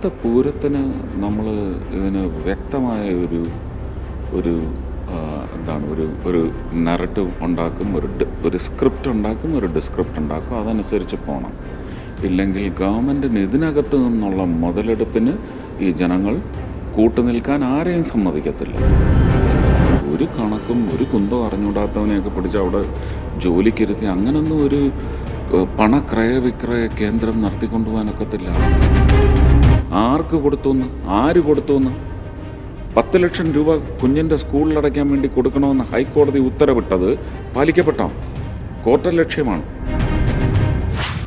അടുത്ത പൂരത്തിന് നമ്മൾ ഇതിന് വ്യക്തമായ ഒരു ഒരു എന്താണ് ഒരു ഒരു നെറട്ടീവ് ഉണ്ടാക്കും ഒരു ഒരു സ്ക്രിപ്റ്റ് ഉണ്ടാക്കും ഒരു ഡിസ്ക്രിപ്റ്റ് ഉണ്ടാക്കും. അതനുസരിച്ച് പോകണം ഇല്ലെങ്കിൽ ഗവൺമെന്റിന് ഇതിനകത്ത് നിന്നുള്ള മുതലെടുപ്പിന് ഈ ജനങ്ങൾ കൂട്ടുനിൽക്കാൻ ആരെയും സമ്മതിക്കത്തില്ല. ഒരു കണക്കും ഒരു കുന്തോ അറിഞ്ഞൂടാത്തവനെയൊക്കെ പിടിച്ച് അവിടെ ജോലിക്കിരുത്തി അങ്ങനൊന്നും ഒരു പണക്രയവിക്രയ പണക്രയ വിക്രയ കേന്ദ്രം നടത്തിക്കൊണ്ടുപോകാനൊക്കത്തില്ല. ആർക്ക് കൊടുത്തുവെന്ന് ആര് കൊടുത്തുവെന്ന് പത്ത് ലക്ഷം രൂപ കുഞ്ഞിന്റെ സ്കൂളിൽ അടയ്ക്കാൻ വേണ്ടി കൊടുക്കണമെന്ന് ഹൈക്കോടതി ഉത്തരവിട്ടത് പാലിക്കപ്പെട്ടോ? കോർട്ട് ലക്ഷ്യമാണ്.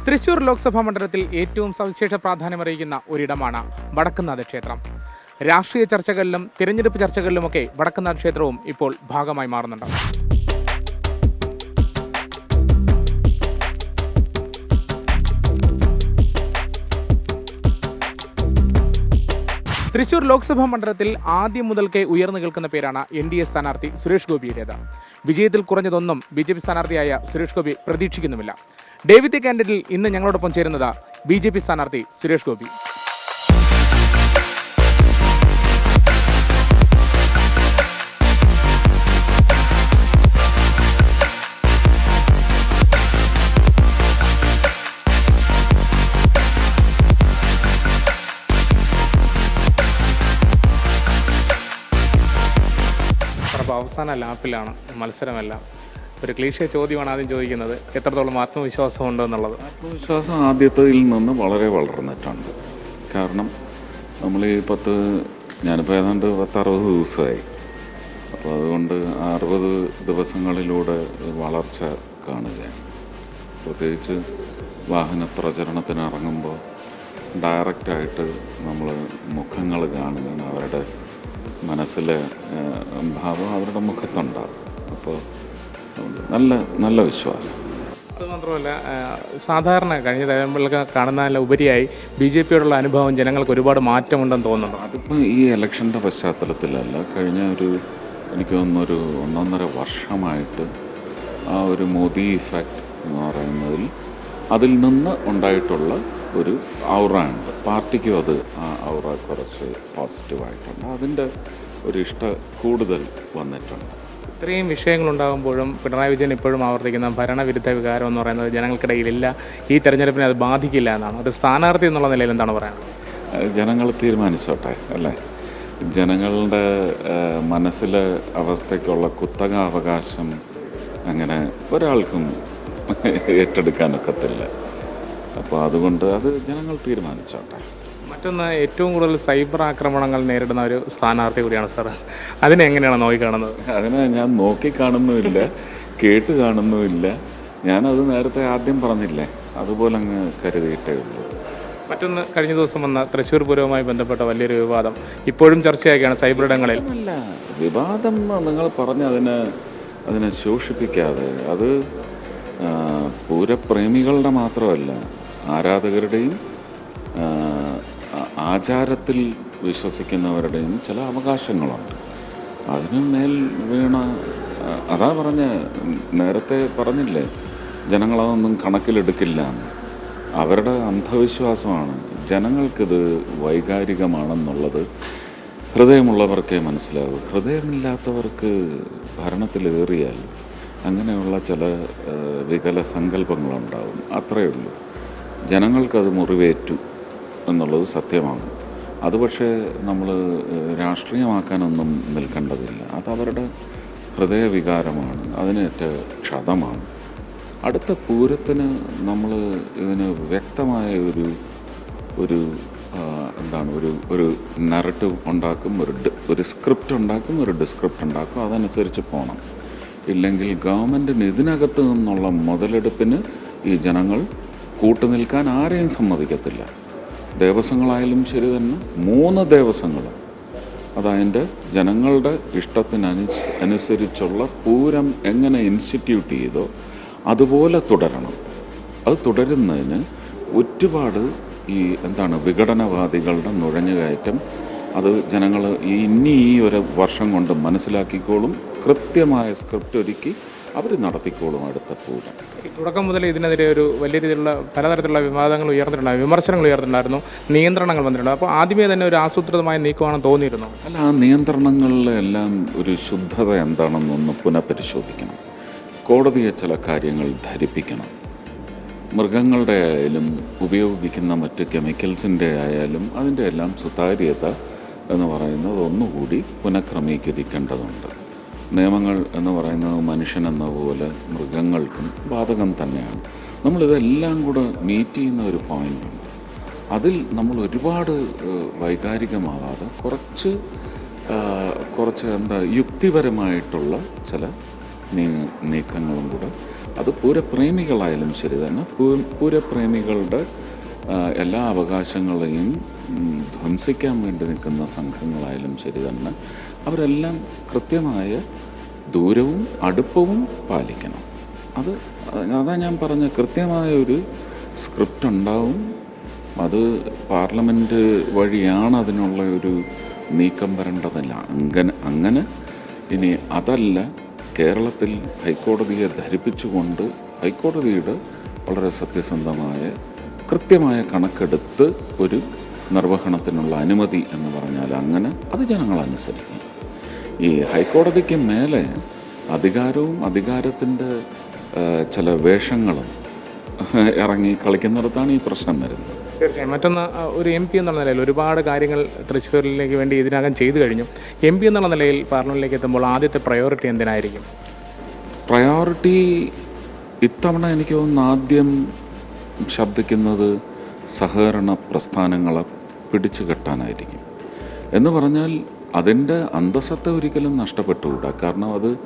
തൃശൂർ ലോക്സഭാ മണ്ഡലത്തിൽ ഏറ്റവും സവിശേഷ പ്രാധാന്യമറിയിക്കുന്ന ഒരിടമാണ് വടക്കുന്നാഥ ക്ഷേത്രം. രാഷ്ട്രീയ ചർച്ചകളിലും തിരഞ്ഞെടുപ്പ് ചർച്ചകളിലുമൊക്കെ വടക്കുന്നാഥ ക്ഷേത്രവും ഇപ്പോൾ ഭാഗമായി മാറുന്നുണ്ട്. തൃശൂർ ലോക്സഭാ മണ്ഡലത്തിൽ ആദ്യം മുതൽക്കേ ഉയർന്നു കേൾക്കുന്ന പേരാണ് എൻ ഡി എ സ്ഥാനാർത്ഥി സുരേഷ് ഗോപിയുടേത്. വിജയത്തിൽ കുറഞ്ഞതൊന്നും ബി ജെ പി സ്ഥാനാർത്ഥിയായ സുരേഷ് ഗോപി പ്രതീക്ഷിക്കുന്നുമില്ല. ഡേവിഡ് കാൻഡിഡിൽ ഇന്ന് ഞങ്ങളോടൊപ്പം ചേരുന്നത് ബി ജെ പി സ്ഥാനാർത്ഥി സുരേഷ് ഗോപി. അപ്പോൾ അവസാന ലാപ്പിലാണ് മത്സരമെല്ലാം. ഒരു ക്ലീഷ്യ ചോദ്യമാണ് ആദ്യം ചോദിക്കുന്നത്. എത്രത്തോളം ആത്മവിശ്വാസം ഉണ്ടോ എന്നുള്ളത് ആത്മവിശ്വാസം ആദ്യത്തതിൽ നിന്ന് വളരെ വളർന്നിട്ടുണ്ട് കാരണം നമ്മൾ ഈ പത്ത് ഞാനിപ്പോൾ ഏതാണ്ട് പത്തറുപത് ദിവസമായി. അപ്പോൾ അതുകൊണ്ട് അറുപത് ദിവസങ്ങളിലൂടെ വളർച്ച കാണുകയാണ്. പ്രത്യേകിച്ച് വാഹന പ്രചരണത്തിന് ഇറങ്ങുമ്പോൾ ഡയറക്റ്റായിട്ട് നമ്മൾ മുഖങ്ങൾ കാണുകയാണ് അവരുടെ മനസ്സിലെ ഏഹ്, ഭാവം അവരുടെ മുഖത്തുണ്ടാവും. അപ്പോൾ നല്ല നല്ല വിശ്വാസം. അത് മാത്രമല്ല ആ, സാധാരണ കഴിഞ്ഞ തലമുറകളൊക്കെ കാണുന്നതിൽ ഉപരിയായി ബി ജെ പിയോടുള്ള അനുഭവം ജനങ്ങൾക്ക് ഒരുപാട് മാറ്റമുണ്ടെന്ന് തോന്നുന്നു. അതിപ്പോൾ ഈ ഇലക്ഷന്റെ പശ്ചാത്തലത്തിലല്ല കഴിഞ്ഞ ഒരു എനിക്ക് തോന്നുന്നൊരു ഒന്നൊന്നര വർഷമായിട്ട് ആ ഒരു മോദി ഇഫക്റ്റ് എന്ന് പറയുന്നതിൽ അതിൽ നിന്ന് ഉണ്ടായിട്ടുള്ള ഒരു ഔറ ഉണ്ട്. പാർട്ടിക്കും അത് ആ ഔറ കുറച്ച് പോസിറ്റീവായിട്ടുണ്ട് അതിന്റെ ഒരു ഇഷ്ട കൂടുതൽ വന്നിട്ടുണ്ട്. ഇത്രയും വിഷയങ്ങളുണ്ടാകുമ്പോഴും പിണറായി വിജയൻ ഇപ്പോഴും ആവർത്തിക്കുന്ന ഭരണവിരുദ്ധ വികാരം എന്ന് പറയുന്നത് ജനങ്ങൾക്കിടയിലില്ല. ഈ തെരഞ്ഞെടുപ്പിനെ അത് ബാധിക്കില്ല എന്നാണ്. അത് സ്ഥാനാർത്ഥി എന്നുള്ള നിലയിൽ എന്താണ് പറയുന്നത് ജനങ്ങൾ തീരുമാനിച്ചോട്ടെ അല്ലേ? ജനങ്ങളുടെ മനസ്സിലെ അവസ്ഥയ്ക്കുള്ള കുത്തക അവകാശം അങ്ങനെ ഒരാൾക്കും ഏറ്റെടുക്കാനൊക്കത്തില്ല. അപ്പോൾ അതുകൊണ്ട് അത് ജനങ്ങൾ തീരുമാനിച്ചോട്ടെ. മറ്റൊന്ന് ഏറ്റവും കൂടുതൽ സൈബർ ആക്രമണങ്ങൾ നേരിടുന്ന ഒരു സ്ഥാനാർത്ഥി കൂടിയാണ് സാർ. അതിനെ എങ്ങനെയാണ് നോക്കിക്കാണുന്നത് അതിനെ ഞാൻ നോക്കി കാണുന്നുമില്ല കേട്ട് കാണുന്നുമില്ല. ഞാനത് നേരത്തെ ആദ്യം പറഞ്ഞില്ലേ അതുപോലെ അങ്ങ് കരുതിയിട്ടേ ഉള്ളൂ. മറ്റൊന്ന് കഴിഞ്ഞ ദിവസം വന്ന തൃശ്ശൂർ പൂരവുമായി ബന്ധപ്പെട്ട വലിയൊരു വിവാദം ഇപ്പോഴും ചർച്ചയാക്കിയാണ് സൈബർ ഇടങ്ങളിൽ. അല്ല വിവാദം നിങ്ങൾ പറഞ്ഞ് അതിനെ അതിനെ ശോഷിപ്പിക്കാതെ അത് പൂരപ്രേമികളുടെ മാത്രമല്ല ആരാധകരുടെയും ആചാരത്തിൽ വിശ്വസിക്കുന്നവരുടെയും ചില അവകാശങ്ങളുണ്ട്. അതിന് മേൽ വീണ അതാ പറഞ്ഞ നേരത്തെ പറഞ്ഞില്ലേ ജനങ്ങളതൊന്നും കണക്കിലെടുക്കില്ല എന്ന്. അവരുടെ അന്ധവിശ്വാസമാണ്. ജനങ്ങൾക്കിത് വൈകാരികമാണെന്നുള്ളത് ഹൃദയമുള്ളവർക്കേ മനസ്സിലാവൂ. ഹൃദയമില്ലാത്തവർക്ക് ഭരണത്തിലേറിയാൽ അങ്ങനെയുള്ള ചില വികല സങ്കല്പങ്ങളുണ്ടാവും. അത്രയേ ഉള്ളൂ. ജനങ്ങൾക്കത് മുറിവേറ്റു എന്നുള്ളത് സത്യമാണ്. അത് പക്ഷേ നമ്മൾ രാഷ്ട്രീയമാക്കാനൊന്നും നിൽക്കേണ്ടതില്ല. അവരുടെ ഹൃദയവികാരമാണ് അതിനേറ്റ ക്ഷതമാണ്. അടുത്ത പൂരത്തിന് നമ്മൾ ഇതിന് വ്യക്തമായ ഒരു ഒരു എന്താണ് ഒരു ഒരു നറേറ്റീവ് ഉണ്ടാക്കും ഒരു ഒരു സ്ക്രിപ്റ്റ് ഉണ്ടാക്കും ഒരു ഡിസ്ക്രിപ്റ്റ് ഉണ്ടാക്കും അതനുസരിച്ച് പോകണം ഇല്ലെങ്കിൽ ഗവൺമെന്റിന് ഇതിനകത്ത് നിന്നുള്ള മുതലെടുപ്പിന് ഈ ജനങ്ങൾ കൂട്ടുനിൽക്കാൻ ആരെയും സമ്മതിക്കത്തില്ല. ദേവസ്വങ്ങളായാലും ശരി തന്നെ മൂന്ന് ദേവസ്വങ്ങൾ അതതിന്റെ ജനങ്ങളുടെ ഇഷ്ടത്തിനനു അനുസരിച്ചുള്ള പൂരം എങ്ങനെ ഇൻസ്റ്റിറ്റ്യൂട്ട് ചെയ്തോ അതുപോലെ തുടരണം. അത് തുടരുന്നതിന് ഒരുപാട് ഈ എന്താണ് വിഘടനവാദികളുടെ നുഴഞ്ഞുകയറ്റം അത് ജനങ്ങൾ ഇനി ഈ ഒരു വർഷം കൊണ്ട് മനസ്സിലാക്കിക്കോളും. കൃത്യമായ സ്ക്രിപ്റ്റ് ഒരുക്കി അവർ നടത്തിക്കോളും അടുത്ത പൂജ. തുടക്കം മുതൽ ഇതിനെതിരെ ഒരു വലിയ രീതിയിലുള്ള പലതരത്തിലുള്ള വിവാദങ്ങൾ ഉയർന്നിട്ടുണ്ടായിരുന്നു വിമർശനങ്ങൾ ഉയർന്നിട്ടുണ്ടായിരുന്നു നിയന്ത്രണങ്ങൾ വന്നിട്ടുണ്ട് അപ്പോൾ ആദ്യമേ തന്നെ ഒരു ആസൂത്രിതമായ നീക്കമാണെന്ന് തോന്നിയിരുന്നു. അല്ല ആ നിയന്ത്രണങ്ങളിലെല്ലാം ഒരു ശുദ്ധത എന്താണെന്നൊന്ന് പുനഃപരിശോധിക്കണം. കോടതിയെ ചില കാര്യങ്ങൾ ധരിപ്പിക്കണം. മൃഗങ്ങളുടെ ആയാലും ഉപയോഗിക്കുന്ന മറ്റ് കെമിക്കൽസിന്റെ ആയാലും അതിന്റെ എല്ലാം സുതാര്യത എന്ന് പറയുന്നത് ഒന്നുകൂടി പുനഃക്രമീകരിക്കേണ്ടതുണ്ട്. നിയമങ്ങൾ എന്ന് പറയുന്നത് മനുഷ്യനെന്ന പോലെ മൃഗങ്ങൾക്കും ബാധകം തന്നെയാണ്. നമ്മളിതെല്ലാം കൂടെ മീറ്റ് ചെയ്യുന്ന ഒരു പോയിന്റുണ്ട് അതിൽ നമ്മൾ ഒരുപാട് വൈകാരികമാവാതെ കുറച്ച് കുറച്ച് എന്താ യുക്തിപരമായിട്ടുള്ള ചില നീക്കങ്ങളും കൂടെ. അത് പൂരപ്രേമികളായാലും ശരി തന്നെ പൂരപ്രേമികളുടെ എല്ലാ അവകാശങ്ങളെയും ധ്വംസിക്കാൻ വേണ്ടി നിൽക്കുന്ന സംഘങ്ങളായാലും ശരി തന്നെ അവരെല്ലാം കൃത്യമായ ദൂരവും അടുപ്പവും പാലിക്കണം. അത് അതാ ഞാൻ പറഞ്ഞ കൃത്യമായ ഒരു സ്ക്രിപ്റ്റ് ഉണ്ടാവും. അത് പാർലമെന്റ് വഴിയാണ് അതിനുള്ള ഒരു നീക്കം വരേണ്ടതല്ല. അങ്ങനെ അങ്ങനെ ഇനി അതല്ല കേരളത്തിൽ ഹൈക്കോടതിയെ ധരിപ്പിച്ചുകൊണ്ട് ഹൈക്കോടതിയുടെ വളരെ സത്യസന്ധമായ കൃത്യമായ കണക്കെടുത്ത് ഒരു നിർവഹണത്തിനുള്ള അനുമതി എന്ന് പറഞ്ഞാൽ അങ്ങനെ അത് ജനങ്ങൾ അനുസരിക്കും ഈ ഹൈക്കോടതിക്ക് മേലെ അധികാരവും അധികാരത്തിന്റെ ചില വേഷങ്ങളും ഇറങ്ങി കളിക്കുന്നിടത്താണ് ഈ പ്രശ്നം വരുന്നത്. തീർച്ചയായും. മറ്റൊന്ന് ഒരു എം പി എന്നുള്ള നിലയിൽ ഒരുപാട് കാര്യങ്ങൾ തൃശ്ശൂരിലേക്ക് വേണ്ടി ഇതിനകം ചെയ്തു കഴിഞ്ഞു. എം പി എന്നുള്ള നിലയിൽ പാർലമെന്റിലേക്ക് എത്തുമ്പോൾ ആദ്യത്തെ പ്രയോറിറ്റി എന്തിനായിരിക്കും? പ്രയോറിറ്റി ഇത്തവണ എനിക്ക് തോന്നുന്നു ആദ്യം ശബ്ദിക്കുന്നത് സഹകരണ പ്രസ്ഥാനങ്ങളെ പിടിച്ചു കെട്ടാനായിരിക്കും. എന്ന് പറഞ്ഞാൽ അതിന്റെ അന്തസ്സത്തെ ഒരിക്കലും നഷ്ടപ്പെട്ടുകൂടാ. കാരണം അത്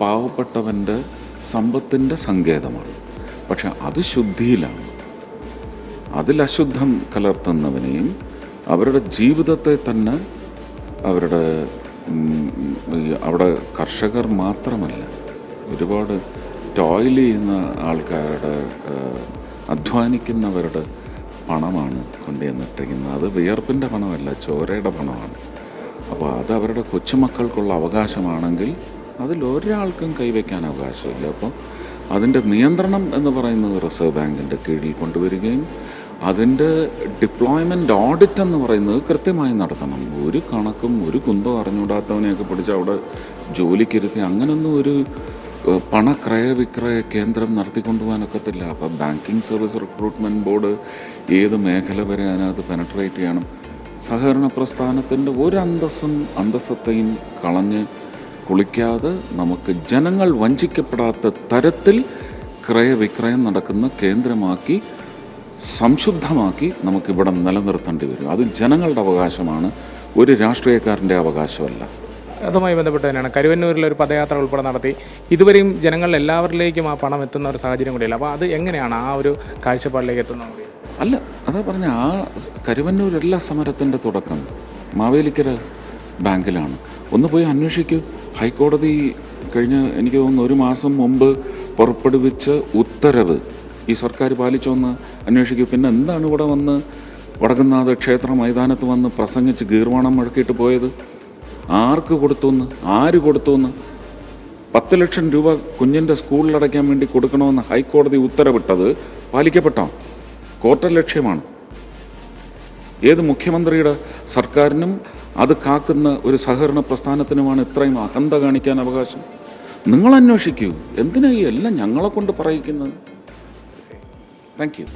പാവപ്പെട്ടവന്റെ സമ്പത്തിന്റെ സങ്കേതമാണ്. പക്ഷെ അത് ശുദ്ധിയിലാണ്. അതിൽ അശുദ്ധം കലർത്തുന്നവനെയും അവരുടെ ജീവിതത്തെ തന്നെ അവരുടെ അവിടെ കർഷകർ മാത്രമല്ല ഒരുപാട് ടോയിൽ ചെയ്യുന്ന ആൾക്കാരുടെ അധ്വാനിക്കുന്നവരുടെ പണമാണ് കൊണ്ടുവന്നിട്ടിരിക്കുന്നത്. അത് വിയർപ്പിന്റെ പണമല്ല ചോരയുടെ പണമാണ്. അപ്പോൾ അത് അവരുടെ കൊച്ചുമക്കൾക്കുള്ള അവകാശമാണെങ്കിൽ അതിൽ ഒരാൾക്കും കൈവയ്ക്കാൻ അവകാശമില്ല. അപ്പോൾ അതിന്റെ നിയന്ത്രണം എന്ന് പറയുന്നത് റിസർവ് ബാങ്കിന്റെ കീഴിൽ കൊണ്ടുവരികയും അതിന്റെ ഡിപ്ലോയ്മെന്റ് ഓഡിറ്റ് എന്ന് പറയുന്നത് കൃത്യമായി നടത്തണം. ഒരു കണക്കും ഒരു കുന്തോ അറിഞ്ഞുകൂടാത്തവനെയൊക്കെ പിടിച്ച് അവിടെ ജോലിക്കിരുത്തി അങ്ങനൊന്നും ഒരു ഏഹ്, കേന്ദ്രം നടത്തിക്കൊണ്ടുപോകാനൊക്കത്തില്ല. അപ്പോൾ ബാങ്കിങ് സർവീസ് റിക്രൂട്ട്മെന്റ് ബോർഡ് ഏത് മേഖല വരെ അതിനകത്ത് പെനട്രേറ്റ് ചെയ്യണം? സഹകരണ പ്രസ്ഥാനത്തിന്റെ ഒരു അന്തസ്സും അന്തസ്സത്തെയും കളഞ്ഞ് കുളിക്കാതെ നമുക്ക് ജനങ്ങൾ വഞ്ചിക്കപ്പെടാത്ത തരത്തിൽ ക്രയവിക്രയം നടക്കുന്ന കേന്ദ്രമാക്കി സംശുദ്ധമാക്കി നമുക്കിവിടെ നിലനിർത്തേണ്ടി വരും. അത് ജനങ്ങളുടെ അവകാശമാണ്. ഒരു രാഷ്ട്രീയക്കാരന്റെ അവകാശമല്ല. അതുമായി ബന്ധപ്പെട്ട് തന്നെയാണ്. കരുവന്നൂരിൽ ഒരു പദയാത്ര ഉൾപ്പെടെ നടത്തി. ഇതുവരെയും ജനങ്ങളിൽ എല്ലാവരിലേക്കും ആ പണം എത്തുന്ന ഒരു സാഹചര്യം കൂടിയല്ല? അപ്പോൾ അത് എങ്ങനെയാണ് ആ ഒരു കാഴ്ചപ്പാടിലേക്ക് എത്തുന്നത്? അല്ല അതാ പറഞ്ഞ ആ കരുവന്നൂരല്ല സമരത്തിന്റെ തുടക്കം മാവേലിക്കര ബാങ്കിലാണ്. ഒന്ന് പോയി അന്വേഷിക്കൂ. ഹൈക്കോടതി കഴിഞ്ഞ എനിക്ക് തോന്നുന്നു ഒരു മാസം മുമ്പ് പുറപ്പെടുവിച്ച ഉത്തരവ് ഈ സർക്കാർ പാലിച്ചോന്ന് അന്വേഷിക്കൂ. പിന്നെ എന്താണ് ഇവിടെ വന്ന് വടക്കുന്നാഥ ക്ഷേത്ര മൈതാനത്ത് വന്ന് പ്രസംഗിച്ച് ഗീർവാണം മുഴക്കിയിട്ട് പോയത്? ആർക്ക് കൊടുത്തു എന്ന് ആര് കൊടുത്തു എന്ന് പത്ത് ലക്ഷം രൂപ കുഞ്ഞിന്റെ സ്കൂളിലടയ്ക്കാൻ വേണ്ടി കൊടുക്കണമെന്ന് ഹൈക്കോടതി ഉത്തരവിട്ടത് പാലിക്കപ്പെട്ടോ? കോർട്ട ലക്ഷ്യമാണ്. ഏത് മുഖ്യമന്ത്രിയുടെ സർക്കാരിനും അത് കാക്കുന്ന ഒരു സഹകരണ പ്രസ്ഥാനത്തിനുമാണ് ഇത്രയും അഹന്ത കാണിക്കാൻ അവകാശം. നിങ്ങൾ അന്വേഷിക്കൂ. എന്തിനാ ഈ എല്ലാം ഞങ്ങളെ കൊണ്ട് പറയിക്കുന്നത്? Thank you